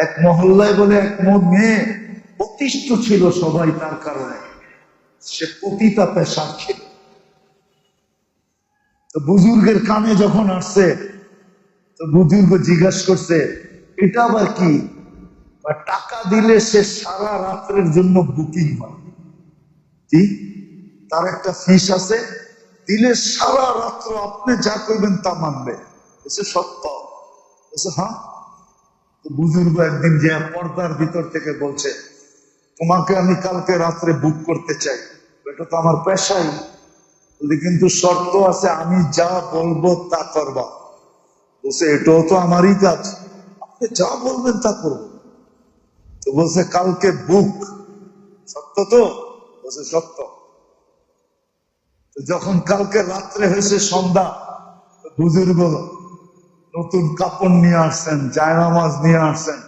এক মহল্লায় বলে এক মেয়ে অতিষ্ঠ ছিল সবাই তার কারণে। সে পতিতা পেশার ছিল বুজুর্গের কানে যখন আসছে, তো বুজুর্গ জিজ্ঞাসা করছে, এটা আবার কি? টাকা দিলে সে সারা রাত্রের জন্য বুকিং হয়। তার একটা ফিস আছে, দিলে সারা রাত্র আপনি যা করবেন তা মানবে। এসে সত্য। বলছে হ্যাঁ বুজুর্গ একদিন যে পর্দার ভিতর থেকে বলছে, তোমাকে আমি কালকে রাত্রে বুক করতে চাই। এটা তো আমার পেশাই। কিন্তু শর্ত আছে, আমি যা বলব তা করবা। বলছে, এটাও তো আমারই কাজ। আপনি যা বলবেন তা করব। তো বলছে, কালকে বুক সত্য তো? বলছে, সত্য। যখন কালকে রাত্রে হয়েছে সন্ধ্যা, বুজুর্গ নতুন কাপড় নিয়ে আসছেন, জায়নামাজ নিয়ে আসছেন।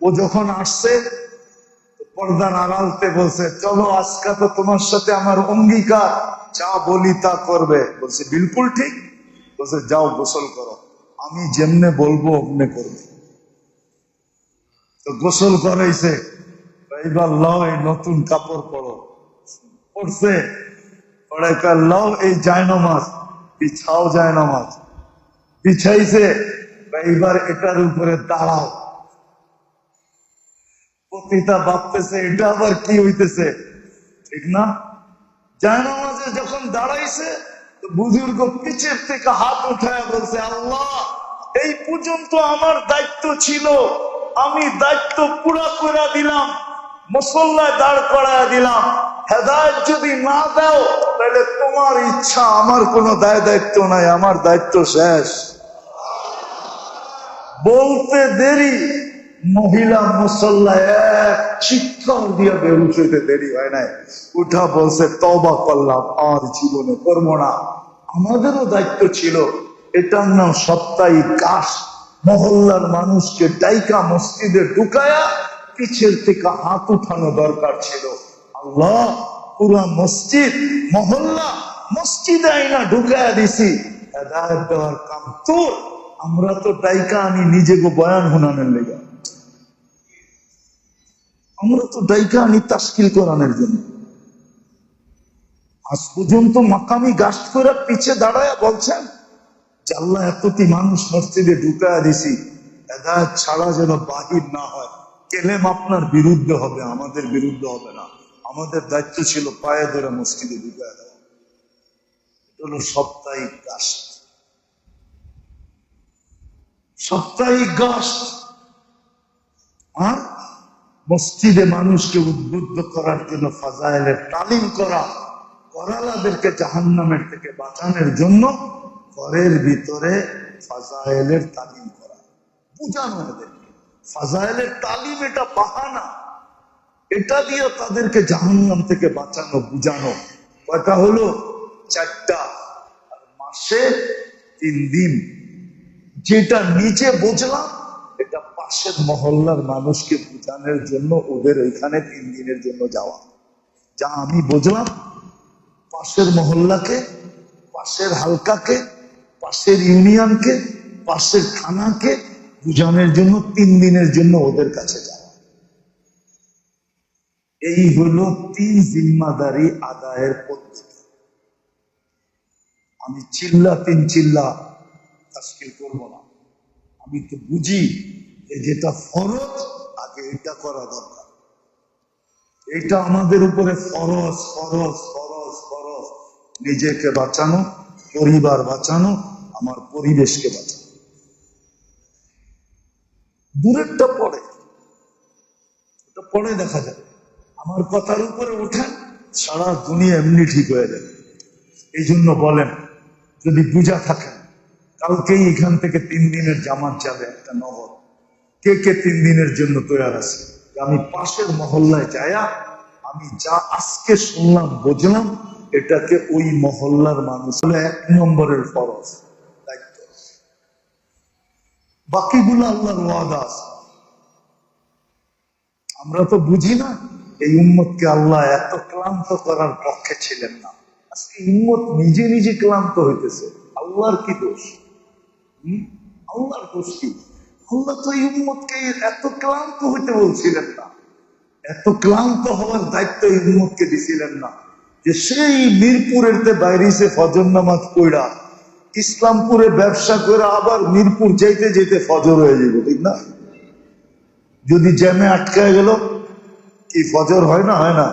ও যখন আসছে পর্দার আড়ালতে বলছে, চলো, আজকে তো তোমার সাথে আমার অঙ্গীকার। যা বলি তা করবে। বলছে, বিলকুল ঠিক। বলছে, যাও, গোসল করো। আমি যেমনে বলব, অমনে করবে। তো গোসল করাইছে। এইবার লও এই নতুন কাপড় পরো। পড়ছে লও এই জায়নামাজ। বিছাও জায়নামাজ। বিছাইছে এইবার এটার উপরে দাঁড়াও। পতিতা ভাবতেছে, এটা আবার কি হইতেছে? ঠিক না? জায়নামাজে যখন দাঁড়াইছে বুজুর্গ পিছের থেকে হাত উঠায় বলছে, আল্লাহ, এই পর্যন্ত আমার দায়িত্ব ছিল। আমি দায়িত্ব পুরা করে দিলাম, মুসল্লায় দাঁড় করায় দিলাম। হেদায়ত যদি না দাও, তাহলে তোমার ইচ্ছা, আমার কোনো দায় দায়িত্ব নাই, আমার দায়িত্ব শেষ। বলতে দেরি, মহিলা মুসল্লা এক চিৎকার দিয়ে বেহুশ হইতে দেরি হয় নাই। উঠা বলছে তবা করলাম, আর জীবনে করব না। আমাদেরও দায়িত্ব ছিল, এটার নাম সাপ্তাহিক কাশ। মহল্লার মানুষকে ডাইকা মসজিদে ঢুকায়া, পিছের থেকে হাত উঠানো দরকার ছিল। আল্লাহ পুরা মসজিদ, মহল্লা মসজিদে আইনা ঢুকায়া দিছি। হেদায়ত দেওয়ার কাম তোর। আমরা তো ডাইকা আনি নিজেকে বয়ান হুনানের লেগে। আমরা তো ডাইকা আনি তাস্কিল করানোর জন্য। আজ পর্যন্ত মাকামি গাছ করে পিছে দাঁড়ায় বলছেন, যে আল্লাহ এতটি মানুষ মসজিদে ঢুকায়া দিছি, হেদায়ত ছাড়া যেন বাহির না হয়। কেলেম আপনার বিরুদ্ধে হবে, আমাদের বিরুদ্ধে হবে না। আমাদের দায়িত্ব ছিল পায়ে ধরে মসজিদে ঢুকায় দেওয়া এটা হলো সাপ্তাহিক গাছ। সাপ্তাহিক গাছ। আর মসজিদে মানুষকে উদ্বুদ্ধ করার জন্য ফাজাইলের তালিম করা, করালাদেরকে জাহান্নামের থেকে বাঁচানোর জন্য ঘরের ভিতরে ফাজাইলের তালিম করা। বুঝানো এদেরকে। ফাজাইলের তালিম এটা বাহানা। এটা দিয়ে তাদেরকে জাহান্নাম থেকে বাঁচানো, বুঝানো। কয়টা হলো? চারটা। মাসে তিন দিন। যেটা নিজে বুঝলাম, এটা পাশের মহল্লার মানুষকে বোঝানোর জন্য, ওদের ওইখানে তিন দিনের জন্য যাওয়া। যা আমি বুঝলাম, পাশের মহল্লাকে, পাশের হালকাকে, পাশের ইউনিয়নকে, পাশের থানাকে বুঝানোর জন্য তিন দিনের জন্য ওদের কাছে যাওয়া। এই হলো তিন জিম্মাদারি আদায়ের পদ্ধতি। আমি চিল্লা তিন চিল্লা তাস্কিল করব না। আমি তো বুঝি যে যেটা ফরজ, আগে এটা করা দরকার। এটা আমাদের উপরে ফরজ ফরজ ফরজ ফরজ। নিজেকে বাঁচানো, পরিবার বাঁচানো, আমার পরিবেশকে বাঁচানো। দূরেরটা পড়ে, ওটা পরে দেখা যাবে আমার কথার উপরে ওঠেন সারা দুনিয়া এমনি ঠিক হয়ে যাবে। এই জন্য বলেন, যদি বুঝা থাকেন কালকেই এখান থেকে তিন দিনের জামাত যাবে একটা নগর। কে কে তিন দিনের জন্য তৈরি আছে? আমি পাশের মহল্লায় যায়া, আমি যা আজকে শুনলাম, বুঝলাম, এটাকে ওই মহল্লার মানুষ হলো এক নম্বরের ফরজ, দায়িত্ব বাকিগুলো আল্লাহর ওয়াদা আছে। আমরা তো বুঝি না এই উম্মতকে আল্লাহ এত ক্লান্ত করার পক্ষে ছিলেন না। আজকে উম্মত নিজে নিজে ক্লান্ত হইতেছে। আল্লাহর কি দোষ? আল্লাহর দোষ কি? আল্লাহ তো এই উম্মতকে এত ক্লান্ত হইতে বলছিলেন না। এত ক্লান্ত হওয়ার দায়িত্ব এই উম্মতকে দিছিলেন না। যে সেই মিরপুরের তে বাইরেছে ফজর নামাজ পড়া, ইসলামপুরে ব্যবসা করে আবার মিরপুর যাইতে যেতে ফজর হয়ে যাবে ঠিক না? যদি জ্যামে আটকায় গেল কি ফজর হয় না হয় না?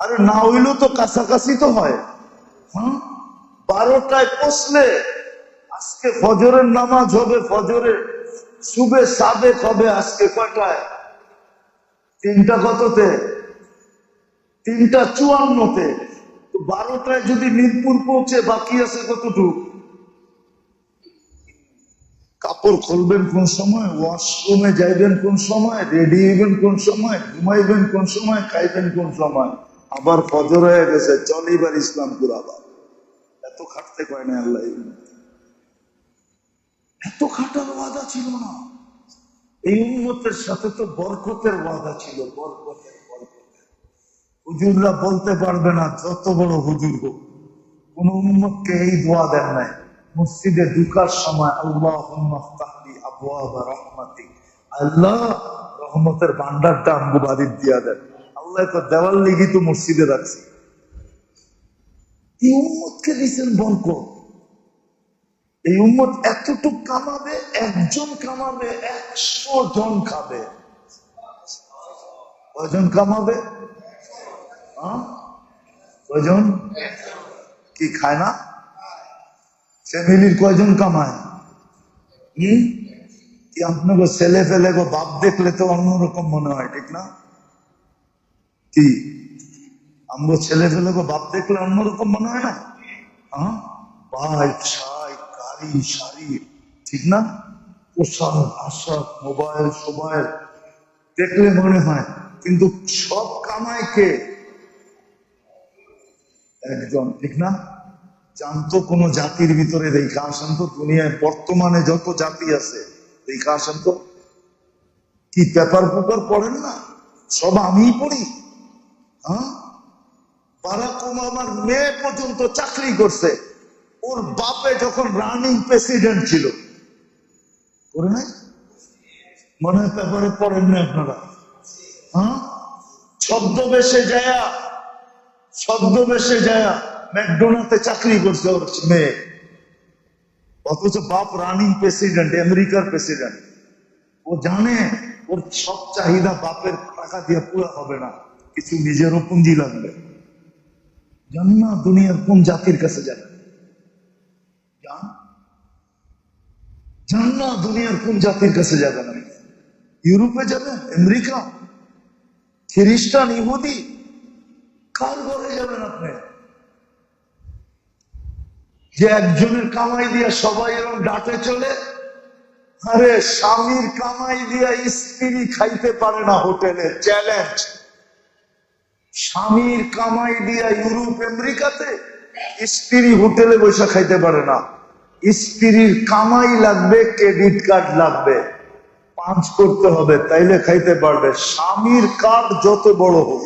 আরে না হইলেও তো কাছাকাছি তো হয়। হ্যাঁ বারোটায় পৌঁছলে আজকে ফজরের নামাজ হবে ফজরে শুভে সাবেক হবে আজকে কয়টায়? তিনটা কততে? তিনটা চুয়ান্নতে। বারোটায় যদি মিরপুর পৌঁছে বাকি আছে কতটুকু? কাপড় খুলবেন কোন সময় ওয়াশরুমে যাইবেন কোন সময় রেডি হইবেন কোন সময়, ঘুমাইবেন কোন সময়, খাইবেন কোন সময়? আবার ফজর হয়ে গেছে, চল এবার ইসলামপুর আবার। এত খাটতে কয় না আল্লাহ এত খাটার ওয়াদা ছিল না। এই উন্মতের সাথে তো বরকতের ওয়াদা ছিল, বরকতের বরকতের। হুজুররা বলতে পারবে না, যত বড় হুজুর হোক, কোন উন্মতকে এই দোয়া দেন নাই। মসজিদে ঢুকার সময় আল্লাহ আল্লাহ রহমতের ভান্ডারটা আমগো বাড়ির দিয়া দেন। আল্লাহ তো দেওয়াল লিগি তো মসজিদে রাখছি। এই উম্মতকে দিয়েছেন বরকত এই উম্মত এতটুক কামাবে, একজন কামাবে, একশো জন খাবে। কয়জন কামাবে? কয়জন? কি খায় না? ফ্যামিলির কয়জন কামায়? হম? আপনাকে ছেলে ফেলে গো, বাপ দেখলে তো অন্যরকম মনে হয়, ঠিক না? কি? আমগো ছেলে ফেলে গো, বাপ দেখলে অন্যরকম মনে হয় না? হ্যাঁ বাইক সাইক গাড়ি, শাড়ি, ঠিক না? পোশাক, আশাক, মোবাইল, সোবাইল, দেখলে মনে হয়, কিন্তু সব কামায় কে? একজন, ঠিক না? জানতো কোন জাতির ভিতরে দেখা আসেন দুনিয়ায় বর্তমানে যত জাতি আছে দেখা আসেন কি পেপার পেপার পড়েন না? সব আমিই পড়ি। হ্যাঁ? বারাক ওবামার মেয়ে পর্যন্ত চাকরি করছে। ওর বাপে যখন রানিং প্রেসিডেন্ট ছিল। করে নাই? মনে হয় পেপারে পড়েন না আপনারা। হ্যাঁ? ছদ্মবেশে যায়া ছদ্মবেশে যায়া ম্যাকডোনাল্ডে চাকরি করছে ওর মেয়ে অথচ বাপ রানিং প্রেসিডেন্ট আমেরিকার প্রেসিডেন্ট ও জানে ওর সব চাহিদা বাপের টাকা দিয়ে পুরো হবে না কিছু নিজেরও পুঁজি লাগবে জান না দুনিয়ার কোন জাতির কাছে যাবে জান জান না দুনিয়ার কোন জাতির কাছে যাবে না ইউরোপে যাবে আমেরিকা খ্রিস্টান ইহুদি কার ঘরে যাবেন আপনি যে একজনের কামাই দিয়া সবাই এরকম ডাটে চলে, আরে স্বামীর কামাই দিয়া স্ত্রী খাইতে পারে না হোটেলে চ্যালেঞ্জ স্বামীর কামাই দিয়া ইউরোপ, আমেরিকাতে স্ত্রী হোটেলে বসে খাইতে পারে না। স্ত্রীর কামাই লাগবে, ক্রেডিট কার্ড লাগবে। পাঁচ করতে হবে, তাইলে খাইতে পারবে। স্বামীর কার্ড যত বড় হোক।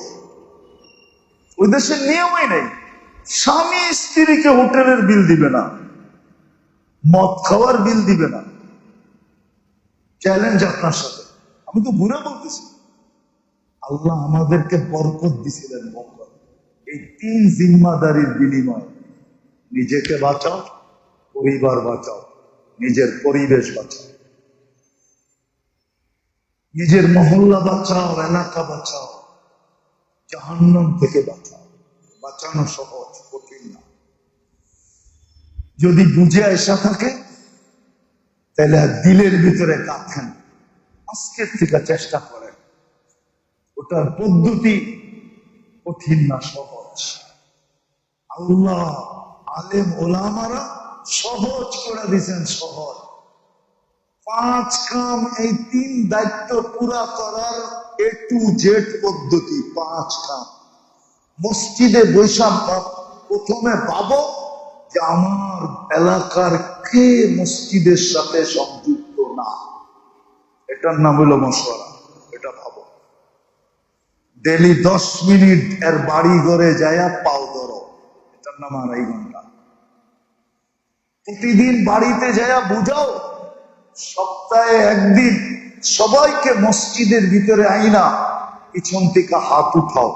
ওই দেশের নিয়মই নেই। স্বামী স্ত্রীকে হোটেলের বিল দিবে না, মদ খাওয়ার বিল দিবে না। চ্যালেঞ্জ আপনার সাথে। আমি তো ঘুরে বলতেছি। আল্লাহ আমাদেরকে বরকত দিছিলেন বরকত এই তিন জিম্মাদারির বিনিময় নিজেকে বাঁচাও, পরিবার বাঁচাও, নিজের পরিবেশ বাঁচাও। নিজের মহল্লা বাঁচাও, এলাকা বাঁচাও, জাহান্নাম থেকে বাঁচাও। বাঁচানো সহজ, কঠিন না। যদি বুঝে আসা থাকে, তাহলে দিলের ভিতরে কাঁথেন আজকের থেকে চেষ্টা করেন। ওটার পদ্ধতি কঠিন না, সহজ। আল্লাহ আলেম ওলামারা সহজ করে দিয়েছেন, সহজ। পাঁচ কাম এই তিন দায়িত্ব পুরা করার এ টু জেড পদ্ধতি, পাঁচ কাম। মসজিদে বৈশাখ প্রথমে ভাবো যে আমার এলাকার কে মসজিদের সাথে সংযুক্ত না। এটার নাম হলো মশওয়ারা, এটা ভাবো। ডেলি দশ মিনিট এর বাড়ি ঘরে যায়া পাও ধরো, এটার নাম আড়াই ঘণ্টা। প্রতিদিন বাড়িতে যায়া বুঝাও, সপ্তাহে একদিন সবাইকে মসজিদের ভিতরে আইনা, পিছন থেকে হাত উঠাও।